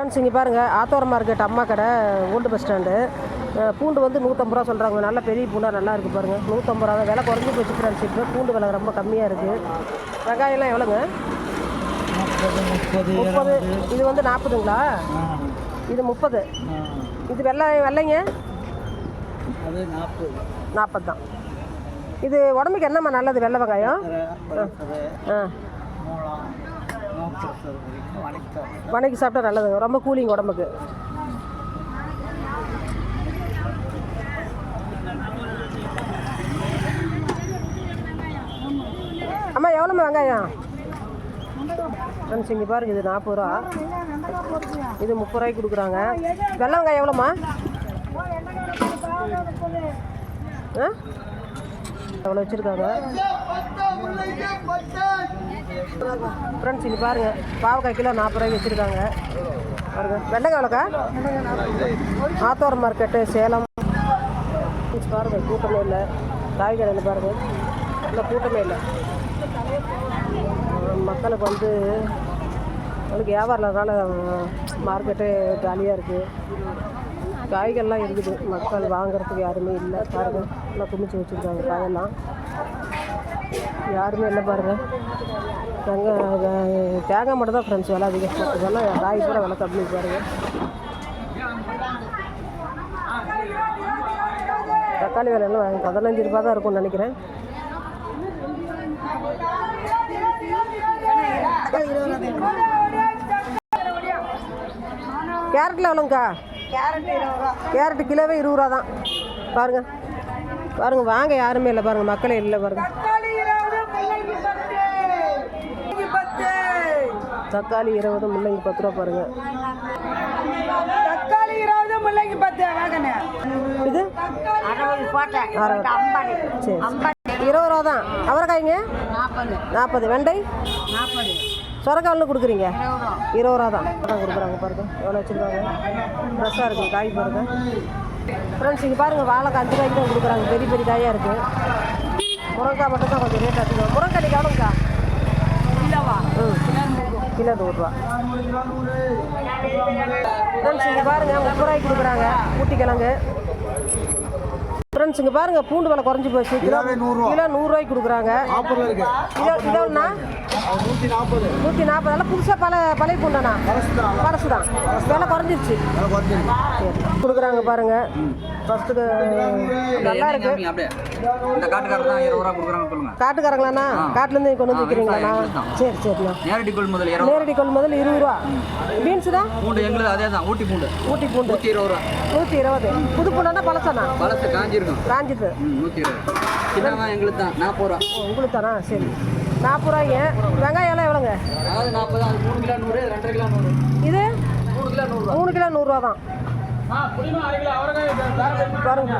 Friends இங்கே பாருங்கள் ஆத்தோர market அம்மா கடை ஓல்டு பஸ் ஸ்டாண்டு. பூண்டு வந்து நூற்றம்பது ரூபா சொல்கிறாங்க நல்ல பெரிய பூண்டாக நல்லா இருக்குது பாருங்கள் நூற்றம்பது ரூபா விலை குறைஞ்சி போச்சு ஃப்ரெண்ட்ஸ் இப்போ பூண்டு விலை ரொம்ப கம்மியாக இருக்குது வெங்காயம்லாம் எவ்வளோங்க? முப்பது இது வந்து நாற்பதுங்களா? இது முப்பது. இது வெள்ளை வெள்ளைங்க? அது நாற்பது. நாற்பது தான். இது உடம்புக்கு என்னம்மா நல்லது? வெள்ளை வெங்காயம்? ஆ. வணக்கி சாப்பிட்டா நல்லதுங்க. ரொம்ப கூலிங் உடம்புக்கு. அம்மா எவ்வளோம்மா வெங்காயம்? ஃப்ரெண்ட்ஸ் இங்கே பாருங்க இது நாற்பது ரூபா. இது முப்பது ரூபாய்க்கு கொடுக்குறாங்க. வெள்ளை வெங்காயம் எவ்வளோம்மா? ஆ? அவ்வளோ வச்சுருக்காங்க. ஃப்ரெண்ட்ஸ் இங்கே பாருங்கள் பாவக்காய் கிலோ நாற்பது ரூபாய்க்கு வச்சுருக்காங்க. பாருங்க. வெண்டைக்காய் எவ்வளோக்கா? ஆத்தோரம் மார்க்கெட்டு சேலம். ஃப்ரெண்ட்ஸ் பாருங்கள் கூட்டமே இல்லை. காய்கறி பாருங்கள் இல்லை கூட்டமே இல்லை. மக்களுக்கு வந்து அவனுக்கு வியாபாரம் இல்லாதனால மார்க்கெட்டு காலியாக இருக்குது காய்கள்லாம் இருக்குது. மக்கள் வாங்குறதுக்கு யாருமே இல்லை. பாருங்கள் எல்லாம் குமிச்சு வச்சுருக்காங்க காயெல்லாம். யாருமே இல்லை பாருங்கள் தேங்காய் தேங்காய் மட்டும் தான் ஃப்ரெண்ட்ஸ் விலை அதிகம் மற்றதெல்லாம் காய் கூட விலை கம்மி பாருங்கள் தக்காளி விலையெல்லாம் பதினஞ்சு ரூபா தான் இருக்கும்னு நினைக்கிறேன். கேரட்டில் எவ்வளோங்கக்கா கேரட்டு கிலோவே இருபது ரூபா தான். பாருங்கள் பாருங்கள் வாங்க யாருமே இல்லை பாருங்கள் மக்களே இல்லை பாருங்கள் தக்காளி இருபது முள்ளங்கி பத்து. ரூபா பாருங்கள் தக்காளி இருபது முள்ளங்கி பத்து. வாங்கண்ணே. இது? சரி. இருபது ரூபா தான். அவரைக்காய்ங்க? நாற்பது. வெண்டை? நாற்பது. சொரக்காயில் கொடுக்குறீங்க? இருபது ரூபா. தான் தான் கொடுக்குறாங்க பாருங்க. எவ்வளோ வச்சுருக்காங்க? ஃப்ரெஷ்ஷாக இருக்குது காய் பாருங்க. ஃப்ரெண்ட்ஸ் இங்கே பாருங்கள் வாழைக்காய் அஞ்சு ரூபாய்க்கு தான் கொடுக்குறாங்க. பெரிய பெரிய காயாக இருக்குது முருங்கைக்காய் மட்டும் தான் கொஞ்சம் ரேட் அதிகம். முருங்கை நீங்கள் எவ்வளோங்கக்கா? ம். கிலோ நூறுரூவா ஃப்ரெண்ட்ஸ் இங்கே பாருங்கள் முப்பது ரூபாய்க்கு கொடுக்குறாங்க. ஊட்டி கிழங்கு ஃப்ரெண்ட்ஸ் இங்கே பாருங்கள் பூண்டு விலை குறைஞ்சி போச்சு. கிலோ கிலோ நூறுரூவாய்க்கு கொடுக்குறாங்க. கிலோ கிலோண்ணா நூற்றி நாற்பது எல்லாம் புதுசாக பல பழைய பூண்டாண்ணா. பழசு தான் விலை குறைஞ்சிருச்சு. சரி கொடுக்குறாங்க பாருங்க. ஃபஸ்ட்டுக்கு நல்லா இருக்கு. இந்த காட்டுக்காரர் தான் இருபது ரூபா கொடுக்குறாங்க சொல்லுங்க. காட்டுக்காரங்களாண்ணா? காட்டுலேருந்து கொண்டு வந்து விற்கிறீங்களாண்ணா சரி சரிண்ணா. நேரடி கொள்முதல் நேரடி கொள்முதல் இருபது ரூபா. பீன்ஸ் தான் பூண்டு எங்களுக்கு அதே தான் ஊட்டி பூண்டு. ஊட்டி பூண்டு. நூற்றி இருபது ரூபா. நூற்றி இருபது. புது பூண்டாண்ணா பழசாண்ணா? பழசு காஞ்சிருக்கும். காஞ்சிது நூற்றி இருபது சின்னவன் எங்களுக்கு தான் நாற்பது ரூபா. உங்களுக்கு தானா? சரி. நாற்பது ரூபாய்ங்க. வெங்காயம் எல்லாம் எவ்வளோங்க? அதாவது நாற்பது மூணு கிலோ நூறு ரெண்டரை கிலோ நூறு. இது? மூணு கிலோ நூறு மூணு கிலோ நூறுரூவா தான். பாருங்க